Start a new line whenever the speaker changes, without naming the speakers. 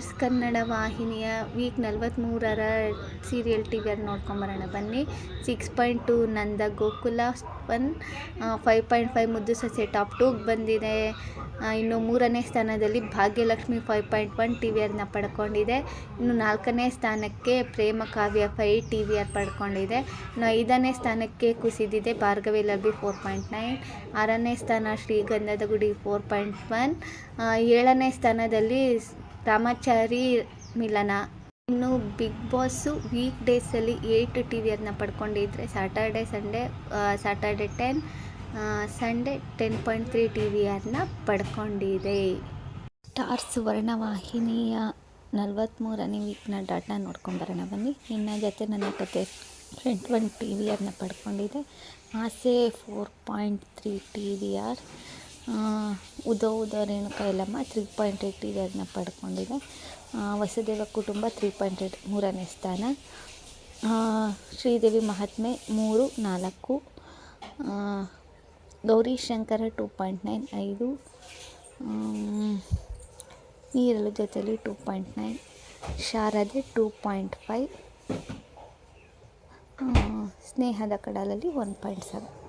Colours Kannada ವಾಹಿನಿಯ weak ನಲ್ವತ್ತ್ಮೂರರ serial T ವಿಯಲ್ಲಿ ನೋಡ್ಕೊಂಬರೋಣ. ಬನ್ನಿ. Six point two Nanda Gokula, one five point five ಮುದ್ದು ಸಸ್ಯ ಟಾಪ್ ಟೂಗೆ ಬಂದಿದೆ. ಇನ್ನು ಮೂರನೇ ಸ್ಥಾನದಲ್ಲಿ Bhagyalakshmi five point one T V ಆರ್ನ ಪಡ್ಕೊಂಡಿದೆ. ಇನ್ನು ನಾಲ್ಕನೇ ಸ್ಥಾನಕ್ಕೆ Prema Kavya five T V R ಪಡ್ಕೊಂಡಿದೆ. ಇನ್ನು ಐದನೇ ಸ್ಥಾನಕ್ಕೆ ಕುಸಿದಿದೆ Bhargavi LLB four point nine. ಆರನೇ ಸ್ಥಾನ ಶ್ರೀಗಂಧದ ಗುಡಿ ಫೋರ್ ಪಾಯಿಂಟ್ ಒನ್. ಏಳನೇ ಸ್ಥಾನದಲ್ಲಿ ರಾಮಾಚಾರಿ ಮಿಲನ. ಇನ್ನು ಬಿಗ್ ಬಾಸು ವೀಕ್ ಡೇಸಲ್ಲಿ ಏಯ್ಟ್ ಟಿ ವಿ ಅದನ್ನ ಪಡ್ಕೊಂಡಿದ್ರೆ Saturday Sunday Saturday ten Sunday ten point three T V ಅದನ್ನ ಪಡ್ಕೊಂಡಿದೆ. ಸ್ಟಾರ್ ಸುವರ್ಣ ವಾಹಿನಿಯ ನಲ್ವತ್ತ್ಮೂರನೇ ವೀಕ್ನ ಡಾಟಾ ನೋಡ್ಕೊಂಬರೋಣ ಬನ್ನಿ. ನಿನ್ನ ಜೊತೆ ನನ್ನ ಕತೆ front one T V ಪಡ್ಕೊಂಡಿದೆ. Aase four point three T V R Udho Udho Renuka Yellamma three point eight ಇದನ್ನು ಪಡ್ಕೊಂಡಿದೆ. ವಸುದೇವ ಕುಟುಂಬ ತ್ರೀ ಪಾಯಿಂಟ್ ಏಯ್ಟ್ ಮೂರನೇ ಸ್ಥಾನ. ಶ್ರೀದೇವಿ ಮಹಾತ್ಮೆ ಮೂರು, ನಾಲ್ಕು. Gauri Shankara two point nine ಐದು. ನೀರಲು ಜೊತೆಲಿ two point nine Sharade two point five ಸ್ನೇಹದ ಕಡಲಲ್ಲಿ ಒನ್ ಪಾಯಿಂಟ್ ಸೆವೆನ್